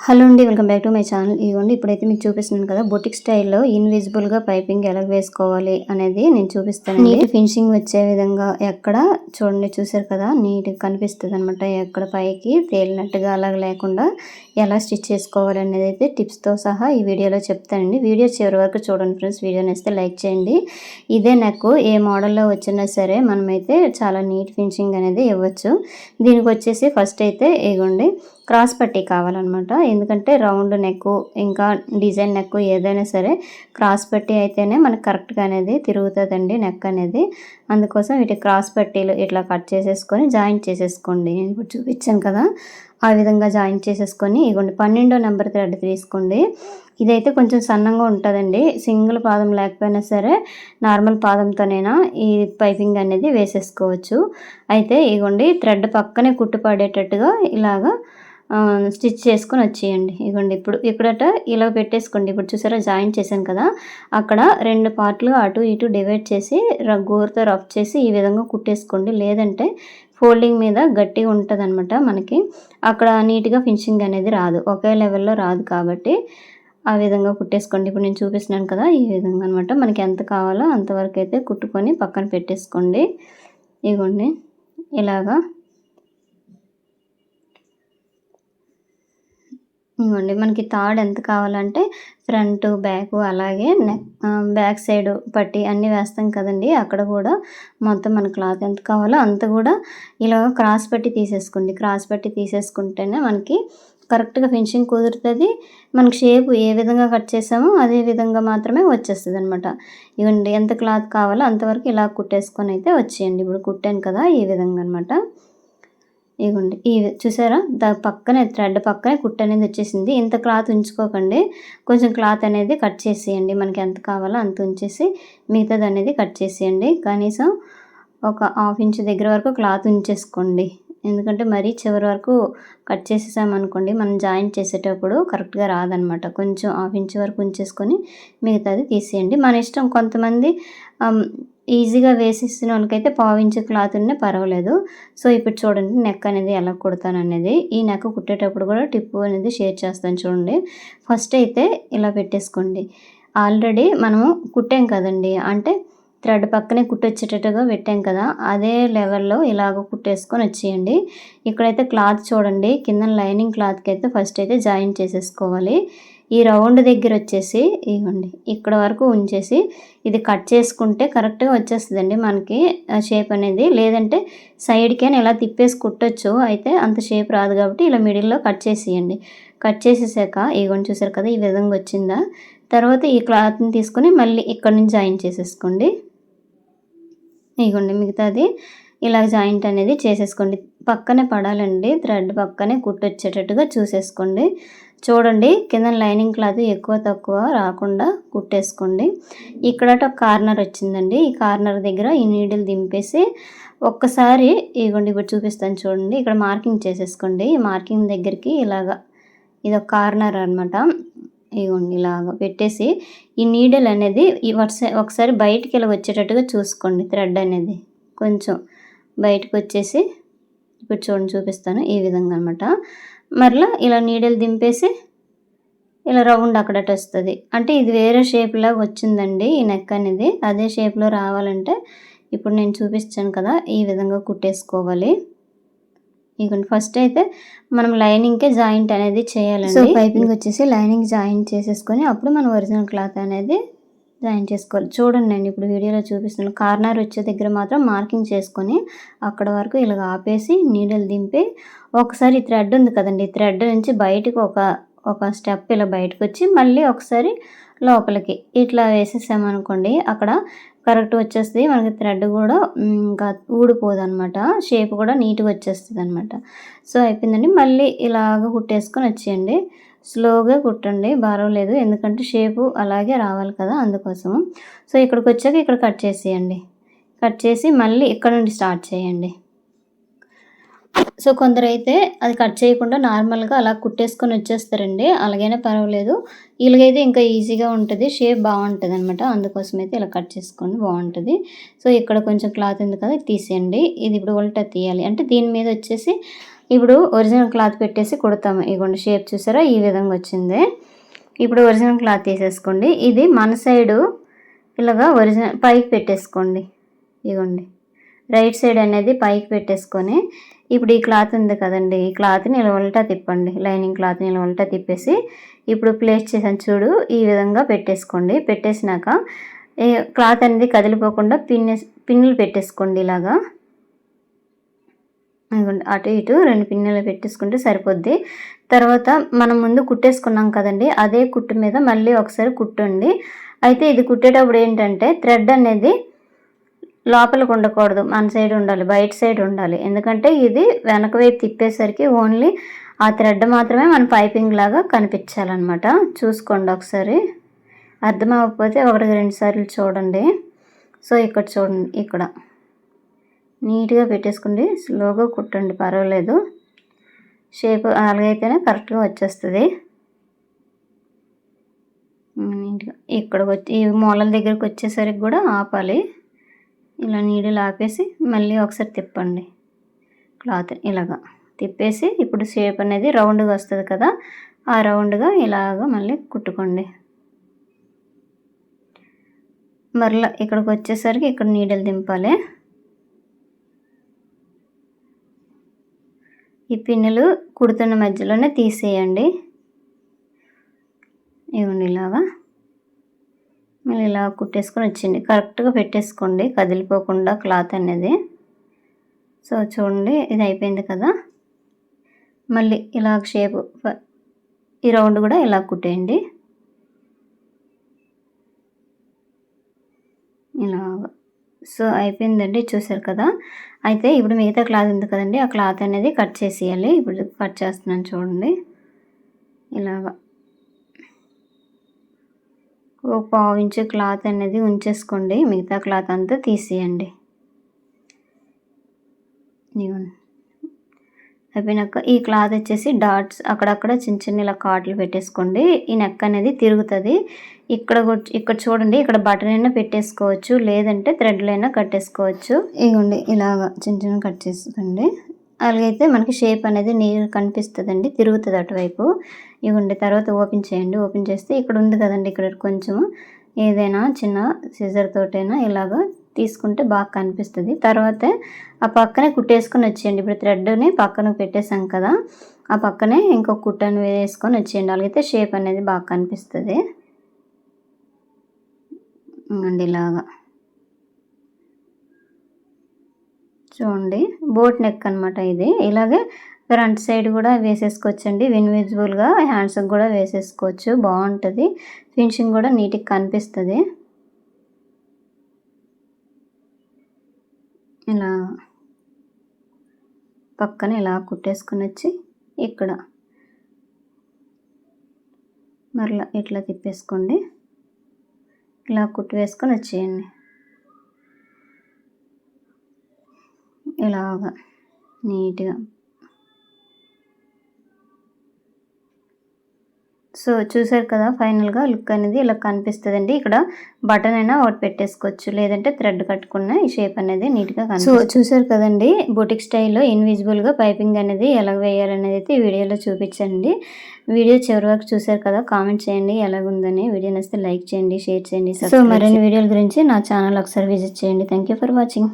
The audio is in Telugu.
హలో అండి welcome back to my channel. ఇదిగోండి ఇప్పుడైతే మీకు చూపిస్తున్నాను కదా బొటిక్ స్టైల్లో ఇన్విజిబుల్గా పైపింగ్ ఎలా వేసుకోవాలి అనేది నేను చూపిస్తాను నీట్ ఫినిషింగ్ వచ్చే విధంగా ఎక్కడ చూడండి చూసారు కదా నీట్ కనిపిస్తుంది అనమాట ఎక్కడ పైకి తేలినట్టుగా అలా లేకుండా ఎలా స్టిచ్ చేసుకోవాలి అనేది అయితే టిప్స్తో సహా ఈ వీడియోలో చెప్తానండి. వీడియో చివరి వరకు చూడండి ఫ్రెండ్స్ వీడియోని వేస్తే లైక్ చేయండి. ఇదే నాకు ఏ మోడల్లో వచ్చినా సరే మనమైతే చాలా నీట్ ఫినిషింగ్ అనేది ఇవ్వచ్చు. దీనికి వచ్చేసి ఫస్ట్ అయితే ఇగోండి క్రాస్ పట్టి కావాలన్నమాట. ఎందుకంటే రౌండ్ నెక్ ఇంకా డిజైన్ నెక్ ఏదైనా సరే క్రాస్ పట్టి అయితేనే మనకు కరెక్ట్గా అనేది తిరుగుతుందండి నెక్ అనేది. అందుకోసం వీటి క్రాస్ పట్టీలు ఇట్లా కట్ చేసేసుకొని జాయింట్ చేసేసుకోండి. నేను ఇప్పుడు చూపించాను కదా ఆ విధంగా జాయింట్ చేసేసుకొని ఇగోండి పన్నెండో నెంబర్ థ్రెడ్ తీసుకోండి. ఇదైతే కొంచెం సన్నంగా ఉంటుందండి. సింగిల్ పాదం లేకపోయినా సరే నార్మల్ పాదంతోనైనా ఈ పైపింగ్ అనేది వేసేసుకోవచ్చు. అయితే ఇగోండి థ్రెడ్ పక్కనే కుట్టు పడేటట్టుగా ఇలాగా స్టిచ్ చేసుకొని వచ్చేయండి. ఇదిగోండి ఇప్పుడు ఇక్కడట ఇలా పెట్టేసుకోండి. ఇప్పుడు చూసారా జాయిన్ చేశాను కదా. అక్కడ రెండు పార్ట్లు అటు ఇటు డివైడ్ చేసి గోరుతో రఫ్ చేసి ఈ విధంగా కుట్టేసుకోండి. లేదంటే ఫోల్డింగ్ మీద గట్టిగా ఉంటుంది అనమాట మనకి. అక్కడ నీట్గా ఫినిషింగ్ అనేది రాదు. ఒకే లెవెల్లో రాదు కాబట్టి ఆ విధంగా కుట్టేసుకోండి. ఇప్పుడు నేను చూపిస్తున్నాను కదా ఈ విధంగా అనమాట మనకి ఎంత కావాలో అంతవరకు అయితే కుట్టుకొని పక్కన పెట్టేసుకోండి. ఇగోండి ఇలాగా ఇవ్వండి. మనకి థర్డ్ ఎంత కావాలంటే ఫ్రంట్ బ్యాక్ అలాగే నెక్ బ్యాక్ సైడ్ పట్టి అన్నీ వేస్తాం కదండి. అక్కడ కూడా మొత్తం మన క్లాత్ ఎంత కావాలో అంత కూడా ఇలా క్రాస్ పట్టి తీసేసుకోండి. క్రాస్ పట్టి తీసేసుకుంటేనే మనకి కరెక్ట్గా ఫినిషింగ్ కుదురుతుంది. మనకి షేప్ ఏ విధంగా కట్ చేసామో అదే విధంగా మాత్రమే వచ్చేస్తుంది అనమాట ఇవ్వండి ఎంత క్లాత్ కావాలో అంతవరకు ఇలా కుట్టేసుకొని అయితే వచ్చేయండి. ఇప్పుడు కుట్టాను కదా ఈ విధంగా అనమాట ఇగోండి. ఈ చూసారా? దా పక్కనే థ్రెడ్ పక్కనే కుట్ట అనేది వచ్చేసింది. ఇంత క్లాత్ ఉంచుకోకండి. కొంచెం క్లాత్ అనేది కట్ చేసేయండి. మనకి ఎంత కావాలో అంత ఉంచేసి మిగతాది అనేది కట్ చేసేయండి. కనీసం ఒక హాఫ్ ఇంచ్ దగ్గర వరకు క్లాత్ ఉంచేసుకోండి. ఎందుకంటే మరీ చివరి వరకు కట్ చేసేసామనుకోండి మనం జాయింట్ చేసేటప్పుడు కరెక్ట్గా రాదనమాట. కొంచెం హాఫ్ ఇంచ్ వరకు ఉంచేసుకొని మిగతాది తీసేయండి. మన ఇష్టం కొంతమంది ఈజీగా వేసేసిన వాళ్ళకైతే పావించే క్లాత్ ఉన్నా పర్వాలేదు. సో ఇప్పుడు చూడండి నెక్ అనేది ఎలా కుడతాను అనేది. ఈ నెక్ కుట్టేటప్పుడు కూడా టిప్పు అనేది షేర్ చేస్తాను చూడండి. ఫస్ట్ అయితే ఇలా పెట్టేసుకోండి. ఆల్రెడీ మనము కుట్టాం కదండి. అంటే థ్రెడ్ పక్కనే కుట్టొచ్చేటట్టుగా పెట్టాం కదా. అదే లెవెల్లో ఇలాగ కుట్టేసుకొని వచ్చేయండి. ఇక్కడైతే క్లాత్ చూడండి. కింద లైనింగ్ క్లాత్కి అయితే ఫస్ట్ అయితే జాయిన్ చేసేసుకోవాలి. ఈ రౌండ్ దగ్గర వచ్చేసి ఇవ్వండి ఇక్కడ వరకు ఉంచేసి ఇది కట్ చేసుకుంటే కరెక్ట్గా వచ్చేస్తుందండి మనకి షేప్ అనేది. లేదంటే సైడ్కి అని ఇలా తిప్పేసి కుట్టచ్చు అయితే అంత షేప్ రాదు కాబట్టి ఇలా మిడిల్లో కట్ చేసేయండి. కట్ చేసేసాక ఇవ్వండి చూసారు కదా ఈ విధంగా వచ్చిందా? తర్వాత ఈ క్లాత్ని తీసుకొని మళ్ళీ ఇక్కడ నుంచి జాయిన్ చేసేసుకోండి. ఇగోండి మిగతాది ఇలా జాయింట్ అనేది చేసేసుకోండి. పక్కనే పడాలండి థ్రెడ్ పక్కనే కుట్టొచ్చేటట్టుగా చూసేసుకోండి. చూడండి కింద లైనింగ్ క్లాత్ ఎక్కువ తక్కువ రాకుండా కుట్టేసుకోండి. ఇక్కడ ఒక కార్నర్ వచ్చిందండి. ఈ కార్నర్ దగ్గర ఈ నీడిల్ దింపేసి ఒక్కసారి ఇగోండి ఇప్పుడు చూపిస్తాను చూడండి. ఇక్కడ మార్కింగ్ చేసేసుకోండి. ఈ మార్కింగ్ దగ్గరికి ఇలాగా ఇది ఒక కార్నర్ అనమాట ఇగోండి ఇలాగ పెట్టేసి ఈ నీడిల్ అనేది ఒకసారి బయటికి ఇలా వచ్చేటట్టుగా చూసుకోండి థ్రెడ్ అనేది. కొంచెం బయటకు వచ్చేసి ఇప్పుడు చూడండి చూపిస్తాను ఈ విధంగా అనమాట మరలా ఇలా నీడలు దింపేసి ఇలా రౌండ్ అక్కడట వస్తుంది అంటే ఇది వేరే షేప్లో వచ్చిందండి ఈ నెక్ అనేది. అదే షేప్లో రావాలంటే ఇప్పుడు నేను చూపిస్తాను కదా ఈ విధంగా కుట్టేసుకోవాలి. ఇక ఫస్ట్ అయితే మనం లైనింగ్కే జాయింట్ అనేది చేయాలండి. సో పైపింగ్ వచ్చేసి లైనింగ్ జాయింట్ చేసేసుకొని అప్పుడు మనం ఒరిజినల్ క్లాత్ అనేది జాయిన్ చేసుకోవాలి. చూడండి నేను ఇప్పుడు వీడియోలో చూపిస్తున్నాను. కార్నర్ వచ్చే దగ్గర మాత్రం మార్కింగ్ చేసుకొని అక్కడ వరకు ఇలాగ ఆపేసి నీడలు దింపి ఒకసారి థ్రెడ్ ఉంది కదండి థ్రెడ్ నుంచి బయటకు ఒక ఒక స్టెప్ ఇలా బయటకు వచ్చి మళ్ళీ ఒకసారి లోపలికి ఇట్లా వేసేసామనుకోండి అక్కడ కరెక్ట్ వచ్చేస్తుంది. మనకి థ్రెడ్ కూడా ఇంకా ఊడిపోదు అనమాట షేప్ కూడా నీట్గా వచ్చేస్తుంది అనమాట సో అయిపోయిందండి. మళ్ళీ ఇలాగ కుట్టేసుకొని వచ్చేయండి. స్లోగా కుట్టండి బారవలేదు ఎందుకంటే షేపు అలాగే రావాలి కదా అందుకోసం. సో ఇక్కడికి వచ్చాక ఇక్కడ కట్ చేసేయండి. కట్ చేసి మళ్ళీ ఇక్కడ నుండి స్టార్ట్ చేయండి. సో కొందరైతే అది కట్ చేయకుండా నార్మల్గా అలా కుట్టేసుకొని వచ్చేస్తారండి. అలాగైనా పర్వాలేదు. ఇలాగైతే ఇంకా ఈజీగా ఉంటుంది. షేప్ బాగుంటుంది అనమాట అందుకోసం అయితే ఇలా కట్ చేసుకోండి బాగుంటుంది. సో ఇక్కడ కొంచెం క్లాత్ ఉంది కదా తీసేయండి. ఇది ఇప్పుడు ఉల్టా తీయాలి. అంటే దీని మీద వచ్చేసి ఇప్పుడు ఒరిజినల్ క్లాత్ పెట్టేసి కుడతాము. ఇగోండి షేప్ చూసారా? ఈ విధంగా వచ్చింది. ఇప్పుడు ఒరిజినల్ క్లాత్ తీసేసుకోండి. ఇది మన సైడు ఇలాగా ఒరిజినల్ పైకి పెట్టేసుకోండి. ఇగోండి రైట్ సైడ్ అనేది పైకి పెట్టేసుకొని ఇప్పుడు ఈ క్లాత్ ఉంది కదండి ఈ క్లాత్ని ఇలా ఉల్టా తిప్పండి. లైనింగ్ క్లాత్ని నిలవల్టా తిప్పేసి ఇప్పుడు ప్లేస్ చేసాను చూడు ఈ విధంగా పెట్టేసుకోండి. పెట్టేసినాక క్లాత్ అనేది కదిలిపోకుండా పిన్ పిన్నులు పెట్టేసుకోండి ఇలాగా. అటు ఇటు రెండు పిన్నులు పెట్టేసుకుంటే సరిపోద్ది. తర్వాత మనం ముందు కుట్టేసుకున్నాం కదండి అదే కుట్టు మీద మళ్ళీ ఒకసారి కుట్టండి. అయితే ఇది కుట్టేటప్పుడు ఏంటంటే థ్రెడ్ అనేది లోపలికి ఉండకూడదు మన సైడ్ ఉండాలి బయట సైడ్ ఉండాలి. ఎందుకంటే ఇది వెనక వైపు తిప్పేసరికి ఓన్లీ ఆ థ్రెడ్ మాత్రమే మన పైపింగ్ లాగా కనిపించాలన్నమాట. చూసుకోండి ఒకసారి. అర్థం అవ్వకపోతే ఒకటికి రెండు సార్లు చూడండి. సో ఇక్కడ చూడండి ఇక్కడ. నీట్గా పెట్టేసుకోండి స్లోగా కుట్టండి పర్వాలేదు. షేప్ అలాగైతేనే కరెక్ట్గా వచ్చేస్తుంది. నీట్గా ఇక్కడికి వచ్చి ఈ మూలల దగ్గరికి వచ్చేసరికి కూడా ఆపాలి. ఇలా నీడలు ఆపేసి మళ్ళీ ఒకసారి తిప్పండి. క్లాత్ ఇలాగా తిప్పేసి ఇప్పుడు షేప్ అనేది రౌండ్గా వస్తుంది కదా ఆ రౌండ్గా ఇలాగ మళ్ళీ కుట్టుకోండి. మరలా ఇక్కడికి వచ్చేసరికి ఇక్కడ నీడలు దింపాలి. ఈ పిన్నులు కుడుతున్న మధ్యలోనే తీసేయండి. ఇవ్వండి ఇలాగా. మళ్ళీ ఇలా కుట్టేసుకొని వచ్చింది. కరెక్ట్గా పెట్టేసుకోండి. కదిలిపోకుండా క్లాత్ అనేది. సో చూడండి ఇది అయిపోయింది కదా. మళ్ళీ ఇలా షేప్ ఈ రౌండ్ కూడా ఇలా కుట్టేయండి ఇలా సో అయిపోయిందండి చూసారు కదా. అయితే ఇప్పుడు మిగతా క్లాత్ ఉంది కదండి ఆ క్లాత్ అనేది కట్ చేసేయాలి. ఇప్పుడు కట్ చేస్తున్నాను చూడండి. ఇలాగా. ఒక పావు ఇంచు క్లాత్ అనేది ఉంచేసుకోండి. మిగతా క్లాత్ అంతా తీసేయండి. అయిపోయినాక ఈ క్లాత్ వచ్చేసి డాట్స్. అక్కడక్కడ చిన్న చిన్న ఇలా కాట్లు పెట్టేసుకోండి. ఈ నెక్ అనేది తిరుగుతుంది. ఇక్కడ ఇక్కడ చూడండి ఇక్కడ బటన్ అయినా పెట్టేసుకోవచ్చు. లేదంటే థ్రెడ్లైనా కట్టేసుకోవచ్చు. ఇగోండి ఇలాగా చిన్న చిన్న కట్ చేసుకోండి అలాగైతే మనకి షేప్ అనేది నీరు కనిపిస్తుందండి తిరుగుతుంది అటువైపు. ఇవ్వండి తర్వాత ఓపెన్ చేయండి. ఓపెన్ చేస్తే ఇక్కడ ఉంది కదండి ఇక్కడ కొంచెం ఏదైనా చిన్న సిజర్ తోటైనా ఇలాగ తీసుకుంటే బాగా కనిపిస్తుంది. తర్వాత ఆ పక్కనే కుట్టేసుకొని వచ్చేయండి. ఇప్పుడు థ్రెడ్ని పక్కన పెట్టేసాం కదా ఆ పక్కనే ఇంకొక కుట్టని వేసుకొని వచ్చేయండి. అలాగైతే షేప్ అనేది బాగా కనిపిస్తుంది. అండి ఇలాగా. చూడండి బోట్ నెక్ అనమాట ఇది. ఇలాగే ఫ్రంట్ సైడ్ కూడా వేసేసుకోవచ్చండి. ఇన్విజిబుల్గా హ్యాండ్స్కి కూడా వేసేసుకోవచ్చు. బాగుంటుంది. ఫినిషింగ్ కూడా నీట్గా కనిపిస్తుంది. ఇలా పక్కన ఇలా కుట్టేసుకొని వచ్చి ఇక్కడ మరలా ఇట్లా తిప్పేసుకోండి. ఇలా కుట్టు వేసుకొని వచ్చేయండి. ఇలాగా నీట్గా. సో చూసారు కదా ఫైనల్గా లుక్ అనేది ఇలా కనిపిస్తుందండి. ఇక్కడ బటన్ అయినా ఒకటి పెట్టేసుకోవచ్చు. లేదంటే థ్రెడ్ కట్టుకున్న ఈ షేప్ అనేది నీట్గా సో చూసారు కదండి బొటిక్ స్టైల్లో ఇన్విజిబుల్గా పైపింగ్ అనేది ఎలా వేయాలనేది అయితే ఈ వీడియోలో చూపించండి. వీడియో చివరి వరకు చూసారు కదా కామెంట్ చేయండి ఎలాగుందని. వీడియో నచ్చితే లైక్ చేయండి షేర్ చేయండి సో మరిన్ని వీడియోల గురించి నా ఛానల్ ఒకసారి విజిట్ చేయండి. Thank for watching.